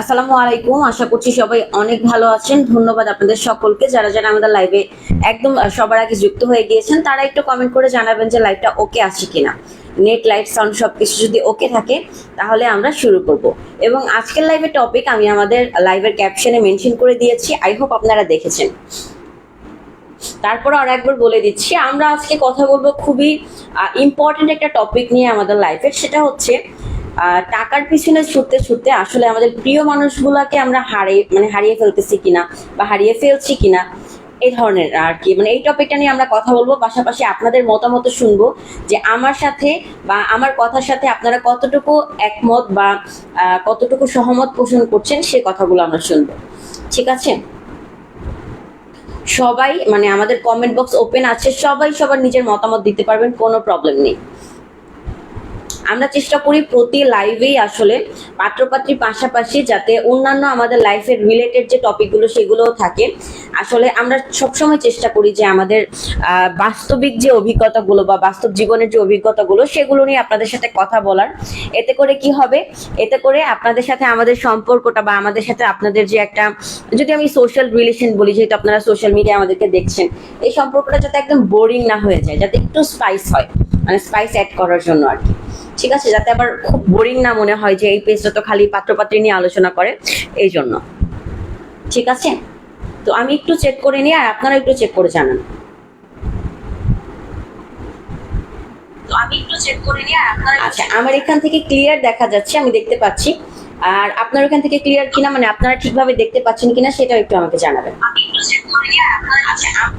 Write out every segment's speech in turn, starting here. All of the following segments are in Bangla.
আসসালামু আলাইকুম। আশা করছি সবাই অনেক ভালো আছেন। ধন্যবাদ আপনাদের সকলকে। যারা যারা আমাদের লাইভে একদম সবার আগে যুক্ত হয়ে গিয়েছেন, তারা একটু কমেন্ট করে জানাবেন যে লাইভটা ওকে আছে কিনা। নেট লাইট সাউন্ড সব কিছু যদি ওকে থাকে, তাহলে আমরা শুরু করব। এবং আজকের লাইভের টপিক আমি আমাদের লাইভের ক্যাপশনে মেনশন করে দিয়েছি। আই হোপ আপনারা দেখেছেন। তারপর আর একবার বলে দিচ্ছি, আমরা আজকে কথা বলব খুবই ইম্পর্টেন্ট একটা টপিক নিয়ে আমাদের লাইফের সেটা হচ্ছে টাকার পিছনে ছুটতে ছুটতে আসলে আমাদের প্রিয় মানুষগুলাকে আমরা হারিয়ে মানে হারিয়ে ফেলতেছি কিনা বা হারিয়ে ফেলছি কিনা, এই ধরনের আর কি। মানে এই টপিকটা নিয়ে আমরা কথা বলব, পাশাপাশি আপনাদের মতামত শুনব যে আমার সাথে বা আমার কথার সাথে আপনারা কতটুকু একমত বা কতটুকু সহমত পোষণ করছেন সে কথাগুলো আমরা শুনব। ঠিক আছে? সবাই মানে আমাদের কমেন্ট বক্স ওপেন আছে, সবাই সবার নিজের মতামত দিতে পারবেন, কোনো প্রবলেম নেই। আমরা চেষ্টা করি প্রতি লাইভেই আসলে পাত্রপাত্রীর পাশাপাশি যাতে অন্যান্য আমাদের লাইফের রিলেটেড যে টপিকগুলো সেগুলোও থাকে। আসলে আমরা সবসময় চেষ্টা করি যে আমাদের বাস্তবিক যে অভিজ্ঞতাগুলো বা বাস্তব জীবনের যে অভিজ্ঞতাগুলো সেগুলো নিয়ে আপনাদের সাথে কথা বলার। এতে করে কি হবে? এতে করে আপনাদের সাথে আমাদের সম্পর্কটা বা আমাদের সাথে আপনাদের যে একটা, যদি আমি সোশ্যাল রিলেশন বলি, যেহেতু আপনারা সোশ্যাল মিডিয়া আমাদেরকে দেখছেন, এই সম্পর্কটা যাতে একদম বোরিং না হয়ে যায়, যাতে একটু স্পাইস হয়। মানে স্পাইস অ্যাড করার জন্য আর কি। ঠিক আছে যাতে আবার খুব বোরিং না মনে হয় যে এই পেজটা তো খালি পাত্রপাত্রী নিয়ে আলোচনা করে এই জন্য। ঠিক আছে? তো আমি একটু চেক করে নিই আর আপনারা একটু চেক করে জানান। তো আমি একটু চেক করে নিই আর আপনারা আচ্ছা আমার এখান থেকে ক্লিয়ার দেখা যাচ্ছে আমি দেখতে পাচ্ছি। আর আপনার ওখান থেকে ক্লিয়ার কিনা মানে আপনারা ঠিকভাবে দেখতে পাচ্ছেন কিনা সেটাও একটু আমাকে জানাবেন। আমি একটু চেক করে নিই আর আপনারা আচ্ছা আম-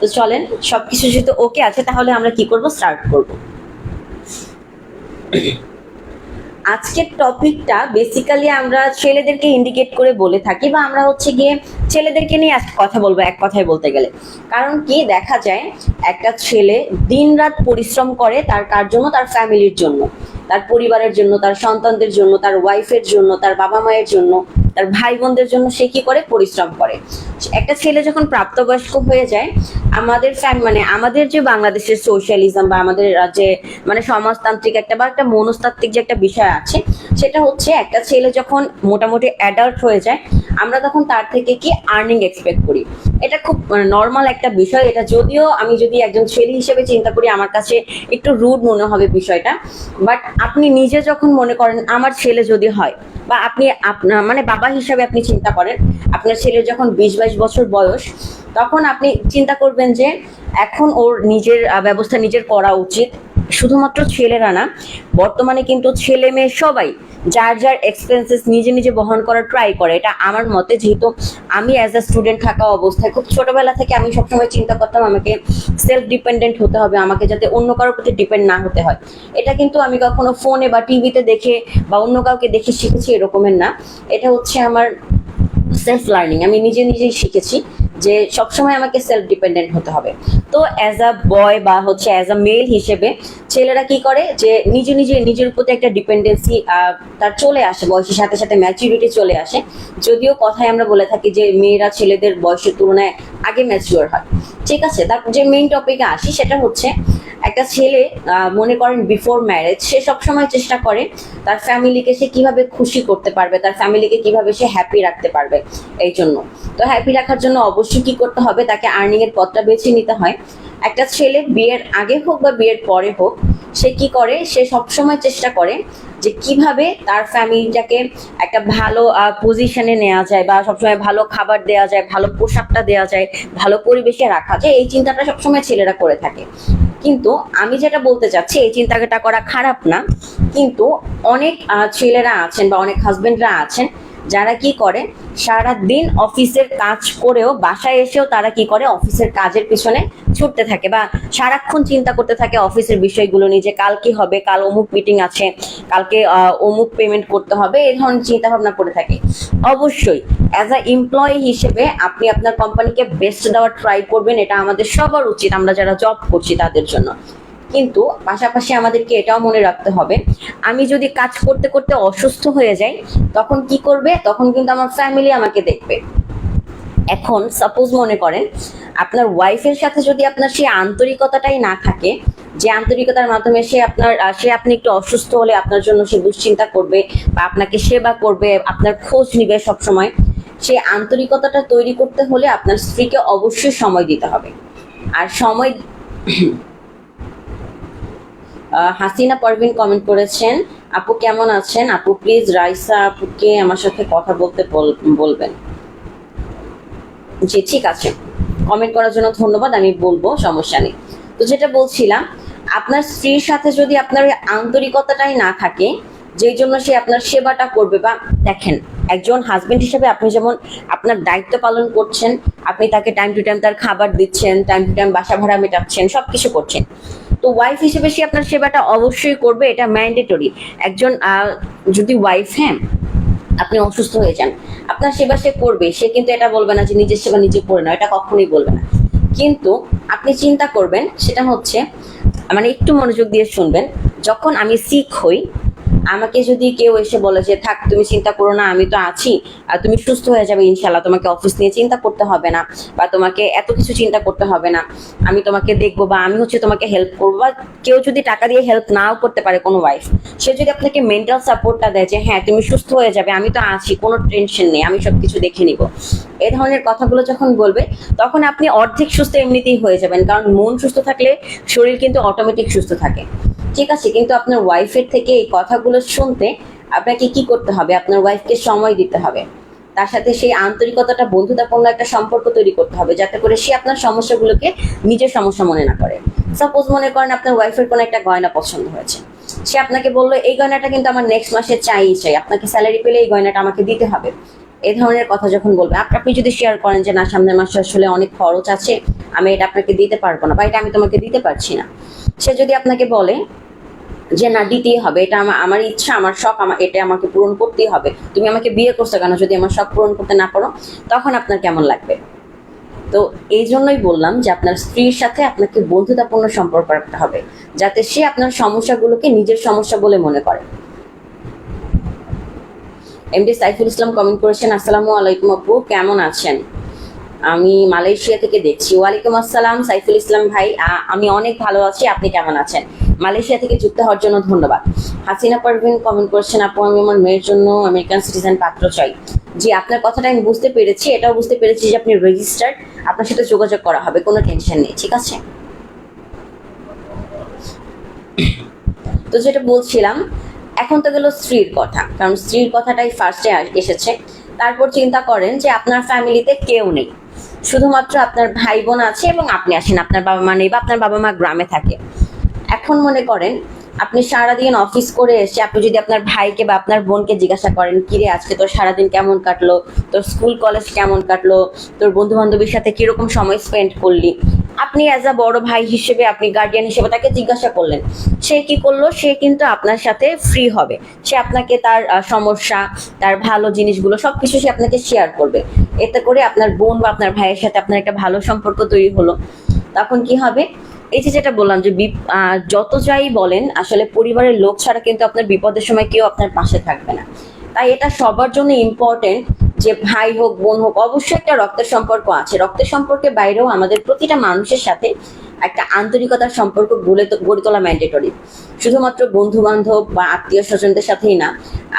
তো চলেন সবকিছু যেহেতু ওকে আছে, তাহলে আমরা কি করব? স্টার্ট করব। আজকের টপিকটা বেসিক্যালি আমরা ছেলেদেরকে ইন্ডিকেট করে বলে থাকি বা আমরা হচ্ছে গিয়ে ছেলেদেরকে নিয়ে আজকে কথা বলব, এক কথায় বলতে গেলে। কারণ কি? দেখা যায় একটা ছেলে দিনরাত পরিশ্রম করে তার কার জন্য? তার ফ্যামিলির জন্য। তার পরিবারের জন্য, তার সন্তানদের জন্য, তার ওয়াইফের জন্য, তার বাবা মায়ের জন্য, তার ভাই বোনদের জন্য সে কি করে? পরিশ্রম করে। একটা ছেলে যখন প্রাপ্তবয়স্ক হয়ে যায় আমাদের মানে আমাদের যে বাংলাদেশের সোশ্যালিজম বা আমাদের যে মানে সমাজতান্ত্রিক একটা বা একটা মনস্তাত্ত্বিক যে একটা বিষয় আছে, সেটা হচ্ছে একটা ছেলে যখন মোটামুটি অ্যাডাল্ট হয়ে যায়, আমরা তখন তার থেকে কি আর্নিং এক্সপেক্ট করি। এটা খুব নর্মাল একটা বিষয়। এটা যদিও আমি যদি একজন ছেলে হিসেবে চিন্তা করি, আমার কাছে একটু রুড মনে হবে বিষয়টা। বাট আপনি নিজে যখন মনে করেন, আমার ছেলে যদি হয় বা আপনি আপনার মানে বাবা হিসাবে আপনি চিন্তা করেন, আপনার ছেলের যখন বিশ বাইশ বছর বয়স তখন আপনি চিন্তা করবেন যে এখন ওর নিজের ব্যবস্থা নিজের করা উচিত। শুধুমাত্র ছেলেরা না, বর্তমানে কিন্তু ছেলে মেয়ে সবাই যার যার এক্সপেন্সেস নিজে নিজে বহন করার ট্রাই করে। এটা আমার মতে, যেহেতু আমি অ্যাজ আ স্টুডেন্ট থাকা অবস্থায় খুব ছোটবেলা থেকে আমি সবসময় চিন্তা করতাম আমাকে সেলফ ডিপেন্ডেন্ট হতে হবে, আমাকে যাতে অন্য কারোর প্রতি ডিপেন্ড না হতে হয়। এটা কিন্তু আমি কখনো ফোনে বা টিভিতে দেখে বা অন্য কাউকে দেখে শিখেছি, এরকমের না। এটা হচ্ছে আমার সেলফ লার্নিং আমি নিজে, নিজেই শিখেছি। যে সবসময় আমাকে সেলফ ডিপেন্ডেন্ট হতে হবে। তো অ্যাজ আ বয় বা হচ্ছে অ্যাজ আ মেল হিসেবে ছেলেরা কি করে? যে নিজে নিজে নিজের প্রতি একটা ডিপেন্ডেন্সি তার চলে আসে, বয়সের সাথে সাথে ম্যাচুরিটি চলে আসে। যদিও কথায় আমরা বলে থাকি যে মেয়েরা ছেলেদের বয়সের তুলনায় আগে ম্যাচিওর হয়। ঠিক আছে তার যে মেইন টপিকে আসি সেটা হচ্ছে একটা ছেলে মনে করেন বিফোর ম্যারেজ সে সবসময় চেষ্টা করে তার ফ্যামিলিকে সে কীভাবে খুশি করতে পারবে, তার ফ্যামিলিকে কীভাবে সে হ্যাপি রাখতে পারবে এই জন্য। তো হ্যাপি রাখার জন্য অবশ্যই কি করতে হবে, তাকে আর্নিং এর পথটা বেছে নিতে হয়। একটা ছেলে বিয়ের আগে হোক বা বিয়ের পরে হোক, সে কি করে, সে সবসময় চেষ্টা করে যে কীভাবে তার ফ্যামিলিটাকে একটা ভালো পজিশনে নেওয়া যায় বা সবসময় ভালো খাবার দেওয়া যায়, ভালো পোশাকটা দেওয়া যায়, ভালো পরিবেশে রাখা যায়। এই চিন্তাটা সবসময় ছেলেরা করে থাকে। কিন্তু আমি যেটা বলতে চাচ্ছি, এই চিন্তাটা করা খারাপ না। কিন্তু অনেক ছেলেরা আছেন বা অনেক হাজবেন্ডরা আছেন, যারা কি করে সারা দিন অফিসের কাজ করেও বাসায় এসেও তারা কি করে, অফিসের কাজের পিছনে ছুটতে থাকে বা সারাক্ষণ চিন্তা করতে থাকে অফিসের বিষয়গুলো নিয়ে যে কাল কি হবে, কাল অমুক মিটিং আছে, কালকে অমুক পেমেন্ট করতে হবে, এই ধরনের চিন্তা ভাবনা করে থাকে। অবশ্যই অ্যাজ আ এমপ্লয়ি হিসেবে আপনি আপনার কোম্পানিকে বেস্ট দেওয়ার ট্রাই করবেন, এটা আমাদের সবার উচিত, আমরা যারা জব করছি তাদের জন্য। কিন্তু পাশাপাশি আমাদেরকে এটাও মনে রাখতে হবে, আমি যদি কাজ করতে করতে অসুস্থ হয়ে যাই, তখন কি করবে? তখন কিন্তু আমার ফ্যামিলি আমাকে দেখবে। এখন সাপোজ মনে করেন, আপনার ওয়াইফের সাথে যদি আপনার সেই আন্তরিকতাটাই না থাকে, যে আন্তরিকতার মাধ্যমে সে আপনার সে আপনি একটু অসুস্থ হলে আপনার জন্য সে দুশ্চিন্তা করবে বা আপনাকে সেবা করবে, আপনার খোঁজ নিবে সবসময় সেই আন্তরিকতাটা তৈরি করতে হলে আপনার স্ত্রীকে অবশ্যই সময় দিতে হবে। আর সময় হাসিনা পারভিন কমেন্ট করেছেন, আপু কেমন আছেন? আপু প্লিজ রাইসা আপুকে আমার সাথে কথা বলতে বলবেন। জি, ঠিক আছে। কমেন্ট করার জন্য ধন্যবাদ, আমি বলব, সমস্যা নেই। তো যেটা বলছিলাম, আপনার স্ত্রীর সাথে যদি আপনার আন্তরিকতাটাই না থাকে, যেই জন্য সে আপনার সেবাটা করবে বা দেখেন একজন হাজবেন্ড হিসেবে আপনি যেমন আপনার দায়িত্ব পালন করছেন, আপনি তাকে টাইম টু টাইম তার খাবার দিচ্ছেন টাইম টু টাইম বাসা ভাড়া মেটাচ্ছেন সব কিছু করছেন। তো ওয়াইফ হিসেবে সে আপনার সেবাটা অবশ্যই করবে, এটা ম্যান্ডেটরি একজন যদি ওয়াইফ হ্যাঁ আপনি অসুস্থ হয়ে যান, আপনার সেবা সে করবে, সে কিন্তু এটা বলবে না যে নিজের সেবা নিজে করে না এটা কখনোই বলবে না। কিন্তু আপনি চিন্তা করবেন, সেটা হচ্ছে মানে একটু মনোযোগ দিয়ে শুনবেন, যখন আমি সিক হই আমাকে যদি কেউ এসে বলে যে, থাক, তুমি চিন্তা করো না, আমি তো আছি, আর তুমি সুস্থ হয়ে যাবে ইনশাল্লাহ তোমাকে অফিস নিয়ে চিন্তা করতে হবে না, বা তোমাকে এত কিছু চিন্তা করতে হবে না, আমি তোমাকে দেখব, বা আমি হচ্ছে তোমাকে হেল্প করব। বা কেউ যদি টাকা দিয়ে হেল্প নাও করতে পারে কোনো ওয়াইফ সে যদি আপনাকে মেন্টাল সাপোর্টটা দেয় যে হ্যাঁ তুমি সুস্থ হয়ে যাবে, আমি তো আছি, কোনো টেনশন নেই, আমি সব কিছু দেখে নিব। এ ধরনের কথাগুলো যখন বলবে, তখন আপনি অর্ধেক সুস্থ এমনিতেই হয়ে যাবেন, কারণ মন সুস্থ থাকলে শরীর কিন্তু অটোমেটিক সুস্থ থাকে। ঠিক আছে, কিন্তু আপনার ওয়াইফের থেকে এই কথাগুলো শুনতে আপনাকে কি করতে হবে? আপনার ওয়াইফকে সময় দিতে হবে। তার সাথে সেই আন্তরিকতাটা বন্ধুতাপূর্ণ একটা সম্পর্ক তৈরি করতে হবে, যাতে করে সে আপনার সমস্যাগুলোকে নিজের সমস্যা মনে না করে। সাপোজ মনে করেন আপনার ওয়াইফের কোনো একটা গয়না পছন্দ হয়েছে। সে আপনাকে বলল, এই গয়নাটা কিন্তু আমার নেক্সট মাসে চাই চাই। আপনাকে স্যালারি পেলে এই গয়নাটা আমাকে দিতে হবে। এই ধরনের কথা যখন বলবে আপনি যদি শেয়ার করেন যে, না, সামনের মাসে আসলে অনেক খরচ আছে, আমি এটা আপনাকে দিতে পারব না বা এটা আমি তোমাকে দিতে পারছি না। সে যদি আপনাকে বলে যে না, দিতেই হবে। এটা আমার আমার ইচ্ছা, আমার শখ আমার এটা আমাকে পূরণ করতেই হবে। তুমি আমাকে বিয়ে করছ কেন? যদি আমার শখ পূরণ করতে না পারো, তখন আপনার কেমন লাগবে? তো এই জন্যই বললাম যে আপনার স্ত্রীর সাথে আপনাকে বন্ধুতাপূর্ণ সম্পর্ক রাখতে হবে, যাতে সে আপনার সমস্যাগুলোকে নিজের সমস্যা বলে মনে করে। এমডি সাইফুল ইসলাম কমেন্ট করেছেন, আসসালামু আলাইকুম আপু, কেমন আছেন? আমি মালয়েশিয়া থেকে দেখছি। ওয়ালাইকুম আসসালাম সাইফুল ইসলাম ভাই আমি অনেক ভালো আছি, আপনি কেমন আছেন? মালয়েশিয়া থেকে যুক্ত হওয়ার জন্য ধন্যবাদ। হাসিনা পারভিন কমেন্ট করছেন, আপু, আমি আমার মেয়ের জন্য আমেরিকান সিটিজেন পাত্র চাই। জি, আপনার কথাটা আমি বুঝতে পেরেছি, এটাও বুঝতে পেরেছি যে আপনি রেজিস্টার্ড আপনার সাথে যোগাযোগ করা হবে, কোনো টেনশন নেই, ঠিক আছে? তো যেটা বলছিলাম, এখন তো গেল স্ত্রীর কথা, কারণ স্ত্রীর কথাটাই ফার্স্টে এসেছে। তারপর চিন্তা করেন যে আপনার ফ্যামিলিতে কেউ নেই। শুধুমাত্র আপনার ভাই বোন আছে এবং আপনি আসেন, আপনার বাবা মা নেই বা আপনার বাবা মা গ্রামে থাকে। এখন মনে করেন, আপনি সারাদিন অফিস করে এসে আপনি যদি আপনার ভাইকে বা আপনার বোনকে জিজ্ঞাসা করেন, কিরে, আজকে তোর সারাদিন কেমন কাটলো? তোর স্কুল কলেজ কেমন কাটলো? তোর বন্ধু বান্ধবীর সাথে কীরকম সময় স্পেন্ড করলি? আপনি অ্যাজ আ বড় ভাই হিসেবে, আপনি গার্ডিয়ান হিসেবে তাকে জিজ্ঞাসা করলেন। সে কি করল? সে কিন্তু আপনার সাথে ফ্রি হবে। সে আপনাকে তার সমস্যা, তার ভালো জিনিসগুলো সবকিছু সে আপনাকে শেয়ার করবে। এতে করে আপনার বোন বা আপনার ভাইয়ের সাথে আপনার একটা ভালো সম্পর্ক তৈরি হলো। তখন কি হবে? এই যে যেটা বললাম যে যত যাই বলেন, আসলে পরিবারের লোক ছাড়া কিন্তু আপনার বিপদের সময় কেউ আপনার পাশে থাকবে না। তাই এটা সবার জন্য ইম্পর্টেন্ট যে ভাই হোক, বোন হোক, অবশ্যই একটা রক্তের সম্পর্ক আছে। রক্তের সম্পর্কের বাইরেও আমাদের প্রতিটা মানুষের সাথে একটা আন্তরিকতার সম্পর্ক গড়ে গড়ে তোলা ম্যান্ডেটরি শুধুমাত্র বন্ধু বান্ধব বা আত্মীয় স্বজনদের সাথেই না,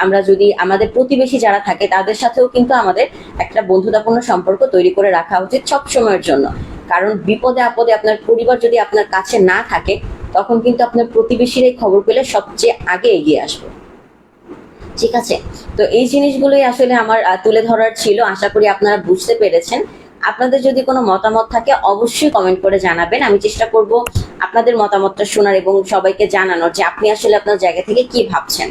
আমরা যদি আমাদের প্রতিবেশী যারা থাকে, তাদের সাথেও কিন্তু আমাদের একটা বন্ধুতাপূর্ণ সম্পর্ক তৈরি করে রাখা উচিত সব সময়ের জন্য। কারণ বিপদে আপদে আপনার পরিবার যদি আপনার কাছে না থাকে, তখন কিন্তু আপনার প্রতিবেশীর এই খবর পেলে সবচেয়ে আগে এগিয়ে আসবে। ঠিক আছে? তো এই জিনিসগুলোই আসলে আমার তুলে ধরার ছিল। আশা করি আপনারা বুঝতে পেরেছেন। আপনাদের যদি কোনো মতামত থাকে, অবশ্যই কমেন্ট করে জানাবেন। আমি চেষ্টা করব আপনাদের মতামতটা শোনার এবং সবাইকে জানানোর যে আপনি আসলে আপনার জায়গা থেকে কি ভাবছেন।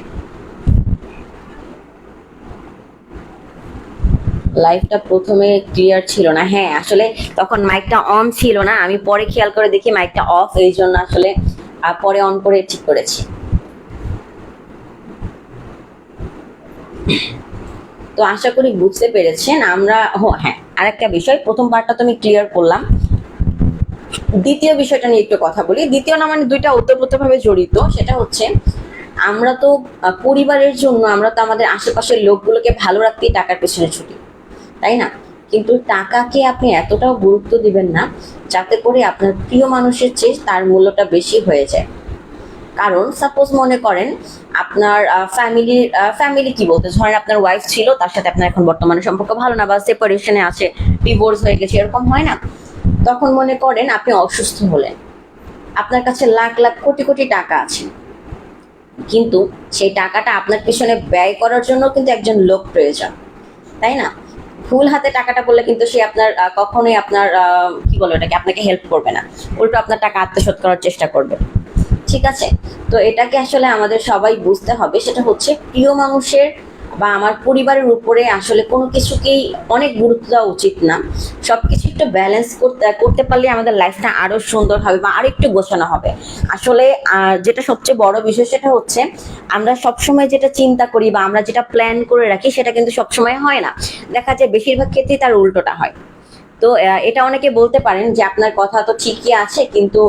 লাইভটা প্রথমে ক্লিয়ার ছিল না। হ্যাঁ আসলে তখন মাইকটা অন ছিল না। আমি পরে খেয়াল করে দেখি মাইকটা অফ এই জন্য আসলে পরে অন করে ঠিক করেছি। তো আশা করি বুঝতে পেরেছেন। আমরা, ও হ্যাঁ আরেকটা বিষয়। প্রথম পার্টটা তো আমি ক্লিয়ার করলাম। দ্বিতীয় বিষয়টা নিয়ে একটু কথা বলি। দ্বিতীয় না মানে দুইটা ওতপ্রোতভাবে জড়িত। সেটা হচ্ছে, আমরা তো পরিবারের জন্য আমরা তো আমাদের আশেপাশের লোকগুলোকে ভালো রাখতেই টাকার পেছনে ছুটি। তাই না? কিন্তু টাকাকে আপনি এতটাও গুরুত্ব দিবেন না, যাতে করে আপনার প্রিয় মানুষের চেয়ে তার মূল্যটা বেশি হয়ে যায়। কারণ সাপোজ মনে করেন আপনার ফ্যামিলির ফ্যামিলি কি বলতে? ধরেন আপনার ওয়াইফ ছিল, তার সাথে আপনার এখন বর্তমানে সম্পর্ক ভালো না বা সেপারেশনে আছে ডিভোর্স হয়ে গেছে, এরকম হয় না? তখন মনে করেন আপনি অসুস্থ হলেন। আপনার কাছে লাখ লাখ, কোটি কোটি টাকা আছে। কিন্তু সেই টাকাটা আপনার পিছনে ব্যয় করার জন্য কিন্তু একজন লোক প্রয়োজন, তাই না? ফুল হাতে টাকাটা বললে কিন্তু সে আপনার কখনোই আপনার কি বলে ওটাকে, আপনাকে হেল্প করবে না। উল্টো আপনার টাকা আত্মসাত করার চেষ্টা করবে। ঠিক আছে? তো এটাকে আসলে আমাদের সবাই বুঝতে হবে। সেটা হচ্ছে প্রিয় মানুষের বা আমার পরিবারের উপরে আসলে কোনো কিছুকেই অনেক গুরুত্ব দেওয়া উচিত না। সব কিছু একটু ব্যালেন্স করতে করতে পারলে আমাদের লাইফটা আরও সুন্দর হবে বা আরেকটু গোছানো হবে। আসলে যেটা সবচেয়ে বড় বিষয় সেটা হচ্ছে, আমরা সবসময় যেটা চিন্তা করি বা আমরা যেটা প্ল্যান করে রাখি সেটা কিন্তু সবসময় হয় না। দেখা যায়, বেশিরভাগ ক্ষেত্রেই তার উল্টোটা হয়। তো এটা অনেকে বলতে পারেন যে আপনার কথা তো ঠিকই আছে, কিন্তু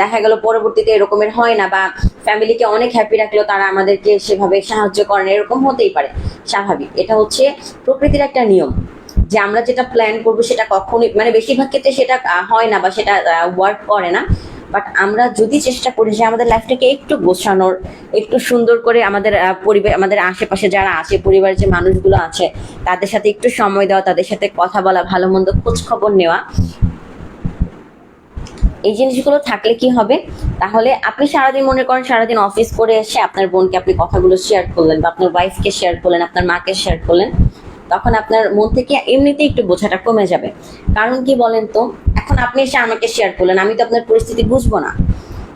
দেখা গেল পরবর্তীতে এরকমের হয় না বা ফ্যামিলিকে অনেক হ্যাপি রাখলেও তারা আমাদেরকে সেভাবে সাহায্য করেন এরকম হতেই পারে, স্বাভাবিক। এটা হচ্ছে প্রকৃতির একটা নিয়ম যে আমরা যেটা প্ল্যান করব সেটা কখনোই মানে বেশিরভাগ ক্ষেত্রে সেটা হয় না বা সেটা ওয়ার্ক করে না। বাট আমরা যদি চেষ্টা করি যে আমাদের লাইফটাকে একটু গোছানোর, একটু সুন্দর করে আমাদের পরিবার, আমাদের আশেপাশে যারা আছে, পরিবারের যে মানুষগুলো আছে, তাদের সাথে একটু সময় দেওয়া, তাদের সাথে কথা বলা, ভালো মন্দ খোঁজ খবর নেওয়া। এই জিনিসগুলো থাকলে কি হবে? তাহলে আপনি সারাদিন মনে করেন সারাদিন অফিস করে এসে আপনার বোনকে আপনি কথাগুলো শেয়ার করলেন বা আপনার ওয়াইফকে শেয়ার করলেন, আপনার মাকে শেয়ার করলেন, তখন আপনার মন থেকে এমনিতেই একটু বোঝাটা কমে যাবে। কারণ কি বলেন তো? এখন আপনি এসে আমাকে শেয়ার করলেন, আমি তো আপনার পরিস্থিতি বুঝব না।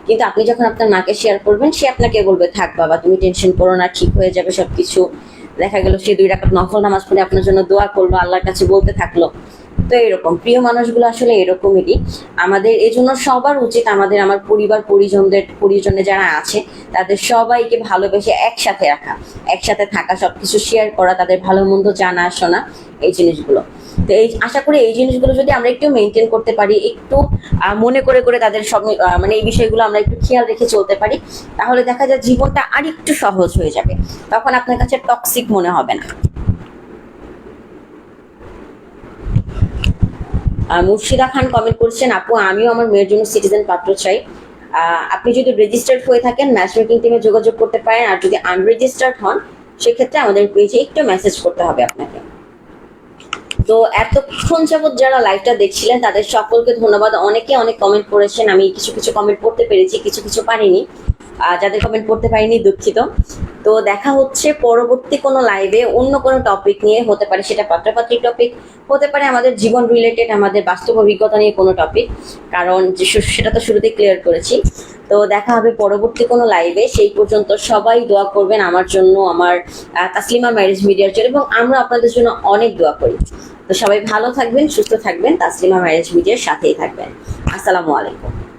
কিন্তু আপনি যখন আপনার মাকে শেয়ার করবেন, সে আপনাকে বলবে, থাক বাবা, তুমি টেনশন করো না, ঠিক হয়ে যাবে সবকিছু। দেখা গেল সে দুই রাকাত নফল নামাজ পড়ে আপনার জন্য দোয়া করল, আল্লাহর কাছে বলতে থাকল। তো এরকম। প্রিয় মানুষগুলো আসলে এরকমই আমাদের, এই জন্য সবার উচিত আমাদের, আমার পরিবার, পরিজনদের পরিজনে যারা আছে, তাদের সবাইকে ভালোবেসে একসাথে রাখা। একসাথে থাকা, সবকিছু শেয়ার করা, তাদের ভালো মন্দ জানা, শোনা, এই জিনিসগুলো। তো এই, আশা করি এই জিনিসগুলো যদি আমরা একটু মেনটেন করতে পারি, একটু মনে করে করে তাদের সব মানে এই বিষয়গুলো আমরা একটু খেয়াল রেখে চলতে পারি, তাহলে দেখা যায় জীবনটা আর একটু সহজ হয়ে যাবে। তখন আপনার কাছে টক্সিক মনে হবে না। মুর্শিদা খান কমেন্ট করছেন, আপু, আমিও আমার মেয়ের জন্য সিটিজেন পাত্র চাই। আপনি যদি রেজিস্টার্ড হয়ে থাকেন ম্যাচ মেকিং টিমে যোগাযোগ করতে পারেন, আর যদি আনরেজিস্টার্ড হন, সেক্ষেত্রে আমাদের পেজে একটু মেসেজ করতে হবে আপনাকে। তো এতক্ষণ যাবৎ যারা লাইভটা দেখছিলেন, তাদের সকলকে ধন্যবাদ। অনেকে অনেক কমেন্ট করেছেন, আমি কিছু কিছু কমেন্ট পড়তে পেরেছি, কিছু কিছু পারিনি। যাদের কমেন্ট পড়তে পারিনি, দুঃখিত। তো দেখা হচ্ছে পরবর্তী কোনো লাইভে অন্য কোনো টপিক নিয়ে হতে পারে, সেটা পাত্রপাত্রিক টপিক হতে পারে আমাদের জীবন রিলেটেড আমাদের বাস্তব অভিজ্ঞতা নিয়ে কোনো টপিক কারণ সেটা তো শুরুতেই ক্লিয়ার করেছি। তো দেখা হবে পরবর্তী কোনো লাইভে সেই পর্যন্ত সবাই দোয়া করবেন আমার জন্য, আমার তাসলিমা ম্যারেজ মিডিয়ার জন্য, এবং আমরা আপনাদের জন্য অনেক দোয়া করি। তো সবাই ভালো থাকবেন, সুস্থ থাকবেন, তাসলিমা ম্যারেজ মিডিয়ার সাথেই থাকবেন। আসসালামু আলাইকুম।